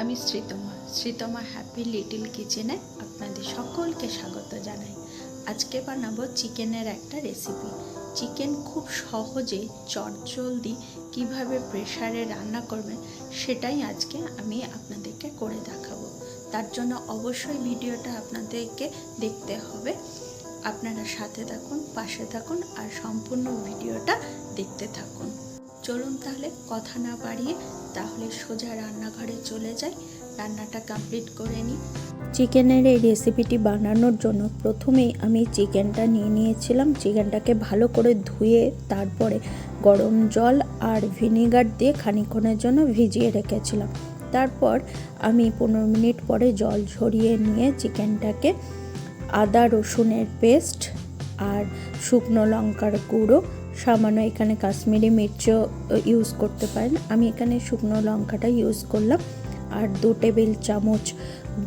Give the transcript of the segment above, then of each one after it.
আমি Sreetama Sreetama happy little কিচেনে আপনাদের সকলকে স্বাগত জানাই। আজকে বানাবো চিকেনের একটা রেসিপি চিকেন খুব সহজে, চটজলদি কীভাবে প্রেসারে রান্না করবেন সেটাই আজকে আমি আপনাদেরকে করে দেখাবো। তার জন্য অবশ্যই ভিডিওটা আপনাদেরকে দেখতে হবে। আপনারা সাথে থাকুন, পাশে থাকুন আর সম্পূর্ণ ভিডিওটা দেখতে থাকুন। চলুন তাহলে কথা না বাড়িয়ে তাহলে সোজা রান্নাঘরে চলে যাই। রান্নাটা কমপ্লিট করে নিই। চিকেনের এই রেসিপিটি বানানোর জন্য প্রথমেই আমি চিকেনটা নিয়ে নিয়েছিলাম। চিকেনটাকে ভালো করে ধুয়ে তারপরে গরম জল আর ভিনেগার দিয়ে খানিক্ষণের জন্য ভিজিয়ে রেখেছিলাম। তারপর আমি পনেরো মিনিট পরে জল ঝরিয়ে নিয়ে চিকেনটাকে আদা রসুনের পেস্ট আর শুকনো লঙ্কার গুঁড়ো সামান্য এখানে কাশ্মীরি মির্চও ইউজ করতে পারেন। আমি এখানে শুকনো লঙ্কাটা ইউজ করলাম। আর দু টেবিল চামচ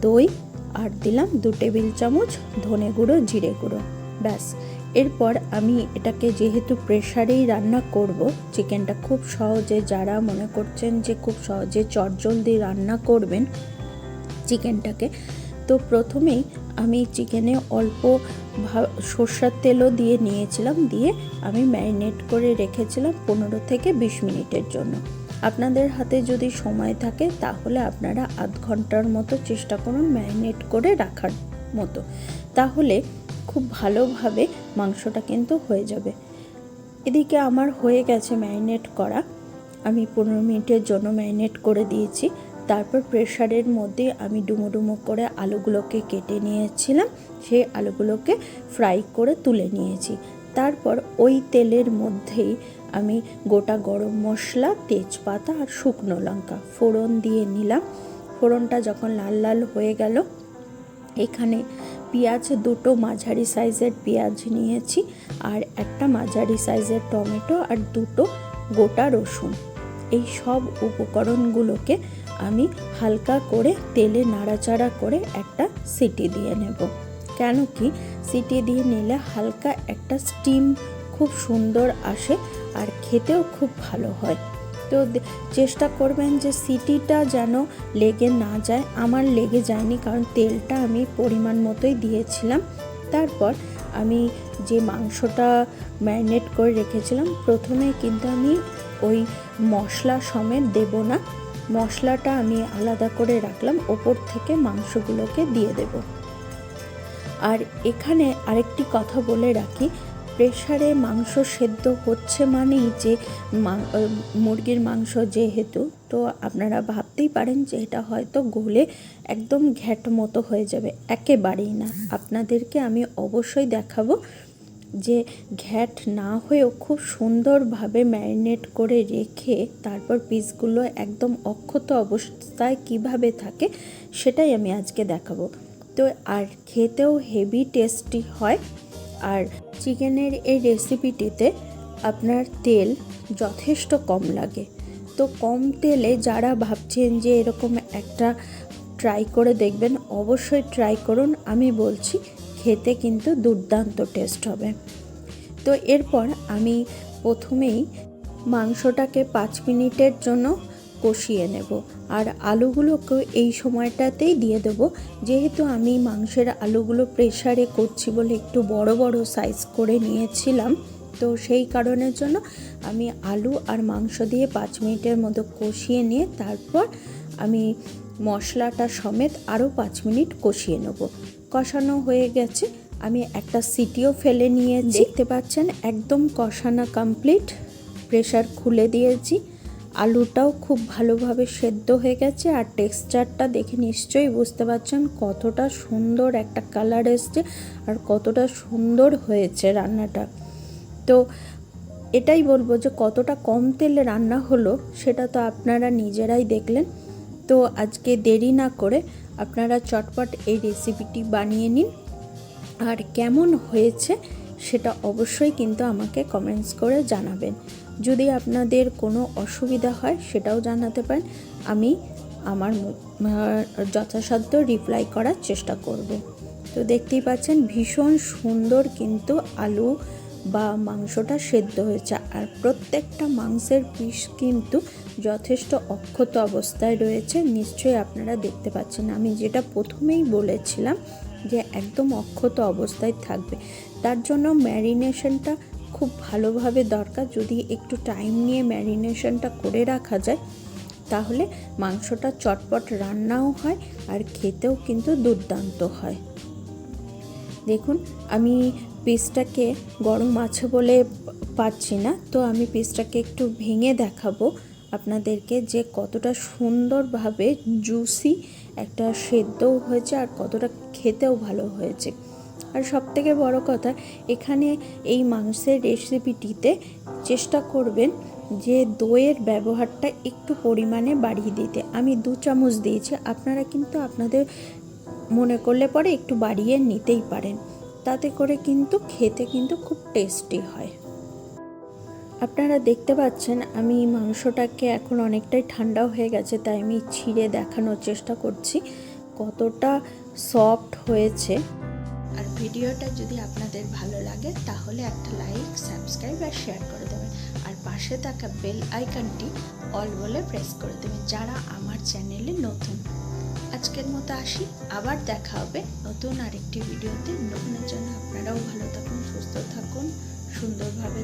দই আর দিলাম দু টেবিল চামচ ধনে গুঁড়ো, জিরে গুঁড়ো। ব্যাস। এরপর আমি এটাকে যেহেতু প্রেশারেই রান্না করব, চিকেনটা খুব সহজে যারা মনে করছেন যে খুব সহজে চটজলদি রান্না করবেন, চিকেনটাকে তো প্রথমেই আমি চিকেনে অল্প সর্ষার তেলও দিয়ে নিয়েছিলাম, দিয়ে আমি ম্যারিনেট করে রেখেছিলাম পনেরো থেকে বিশ মিনিটের জন্য। আপনাদের হাতে যদি সময় থাকে, তাহলে আপনারা আধ ঘণ্টার মতো চেষ্টা করুন ম্যারিনেট করে রাখার মতো। তাহলে খুব ভালোভাবে মাংসটা কিন্তু হয়ে যাবে। এদিকে আমার হয়ে গেছে ম্যারিনেট করা। আমি পনেরো মিনিটের জন্য ম্যারিনেট করে দিয়েছি। তারপর প্রেশারের মধ্যে আমি ডুমো ডুমো করে আলুগুলোকে কেটে নিয়েছিলাম। সেই আলুগুলোকে ফ্রাই করে তুলে নিয়েছি। তারপর ওই তেলের মধ্যেই আমি গোটা গরম মশলা, তেজপাতা আর শুকনো লঙ্কা ফোড়ন দিয়ে নিলাম। ফোড়নটা যখন লাল লাল হয়ে গেল, এখানে পেঁয়াজ, দুটো মাঝারি সাইজের পেঁয়াজ নিয়েছি আর একটা মাঝারি সাইজের টমেটো আর দুটো গোটা রসুন। এই সব উপকরণগুলোকে আমি হালকা করে তেলে নাড়াচাড়া করে একটা সিটি দিয়ে নেব। কেন কি সিটি দিয়ে নিলে হালকা একটা স্টিম খুব সুন্দর আসে আর খেতেও খুব ভালো হয়। তো চেষ্টা করবেন যে সিটিটা যেন লেগে না যায়। আমার লেগে যায়নি কারণ তেলটা আমি পরিমাণ মতোই দিয়েছিলাম। তারপর আমি যে মাংসটা ম্যারিনেট করে রেখেছিলাম, প্রথমে কিন্তু আমি ওই মশলা সমেত দেব না। মশলাটা আমি আলাদা করে রাখলাম, ওপর থেকে মাংসগুলোকে দিয়ে দেব। আর এখানে আরেকটি কথা বলে রাখি প্রেশারে মাংস সেদ্ধ হচ্ছে মানেই যে মুরগির মাংস যেহেতু, তো আপনারা ভাবতেই পারেন যে এটা হয়তো গলে একদম ঘ্যাট মতো হয়ে যাবে, একেবারেই না। আপনাদেরকে আমি অবশ্যই দেখাবো যে ঘ্যাট না হয়েও খুব সুন্দরভাবে ম্যারিনেট করে রেখে তারপর পিসগুলো একদম অক্ষত অবস্থায় কীভাবে থাকে সেটাই আমি আজকে দেখাবো। তো আর খেতেও হেভি টেস্টি হয়। আর চিকেনের এই রেসিপিটিতে আপনার তেল যথেষ্ট কম লাগে। তো কম তেলে যারা ভাবছেন যে এরকম একটা ট্রাই করে দেখবেন, অবশ্যই ট্রাই করুন। আমি বলছি খেতে কিন্তু দুর্দান্ত টেস্ট হবে। তো এরপর আমি প্রথমেই মাংসটাকে পাঁচ মিনিটের জন্য কষিয়ে নেব। আর আলুগুলোকেও এই সময়টাতেই দিয়ে দেবো। যেহেতু আমি মাংসের আলুগুলো প্রেসারে করছি বলে একটু বড় বড় সাইজ করে নিয়েছিলাম, তো সেই কারণের জন্য আমি আলু আর মাংস দিয়ে পাঁচ মিনিটের মতো কষিয়ে নিয়ে তারপর আমি মশলাটা সমেত আরও পাঁচ মিনিট কষিয়ে নেব। কষানো হয়ে গেছে। আমি একটা সিটিও ফেলে নিয়ে দেখতে পাচ্ছেন একদম কষানো কমপ্লিট প্রেশার খুলে দিয়েছি। আলুটাও খুব ভালোভাবে সেদ্ধ হয়ে গেছে আর টেক্সচারটা দেখে নিশ্চয়ই বুঝতে পারছেন কতটা সুন্দর একটা কালার এসছে আর কতটা সুন্দর হয়েছে রান্নাটা। তো এটাই বলব যে কতটা কম তেলে রান্না হলো সেটা তো আপনারা নিজেরাই দেখলেন। তো আজকে দেরি না করে আপনারা চটপট এই রেসিপিটি বানিয়ে নিন। আর কেমন হয়েছে সেটা অবশ্যই কিন্তু আমাকে কমেন্টস করে জানাবেন। যদি আপনাদের কোনো অসুবিধা হয় সেটাও জানাতে পারেন। আমি আমার যথাসাধ্য রিপ্লাই করার চেষ্টা করব। তো দেখতেই পাচ্ছেন ভীষণ সুন্দর কিন্তু আলু বা মাংসটা সেদ্ধ হয়েছে। আর প্রত্যেকটা মাংসের পিস কিন্তু যথেষ্ট অক্ষত অবস্থায় রয়েছে, নিশ্চয়ই আপনারা দেখতে পাচ্ছেন। আমি যেটা প্রথমেই বলেছিলাম যে একদম অক্ষত অবস্থায় থাকবে। তার জন্য ম্যারিনেশনটা খুব ভালোভাবে দরকার। যদি একটু টাইম নিয়ে ম্যারিনেশনটা করে রাখা যায়, তাহলে মাংসটা চটপট রান্নাও হয় আর খেতেও কিন্তু দুর্দান্ত হয়। দেখুন, আমি পিসটাকে গরম আছে বলে পাচ্ছি না, তো আমি পিসটাকে একটু ভেঙে দেখাবো। আপনাদেরকে যে কতটা সুন্দরভাবে জুসি একটা সেদ্ধও হয়েছে আর কতটা খেতেও ভালো হয়েছে। আর সব থেকে বড় কথা, এখানে এই মাংসের রেসিপিটিতে চেষ্টা করবেন যে দইয়ের ব্যবহারটা একটু পরিমাণে বাড়িয়ে দিতে। আমি দু চামচ দিয়েছি, আপনারা কিন্তু আপনাদের মনে করলে পরে একটু বাড়িয়ে নিতেই পারেন। তাতে করে কিন্তু খেতে কিন্তু খুব টেস্টি হয়। আপনারা দেখতে পাচ্ছেন, আমি মাংসটাকে এখন অনেকটাই ঠান্ডাও হয়ে গেছে, তাই আমি ছিঁড়ে দেখানোর চেষ্টা করছি কতটা সফট হয়েছে। আর ভিডিওটা যদি আপনাদের ভালো লাগে, তাহলে একটা লাইক, সাবস্ক্রাইব আর শেয়ার করে দেবেন। আর পাশে থাকা বেল আইকনটি অল বলে প্রেস করে দেবেন, যারা আমার চ্যানেলে নতুন। আজকের মতো আসি, আবার দেখা হবে নতুন আরেকটি ভিডিওতে। নতুনের জন্য আপনারাও ভালো থাকুন, সুস্থ থাকুন, সুন্দরভাবে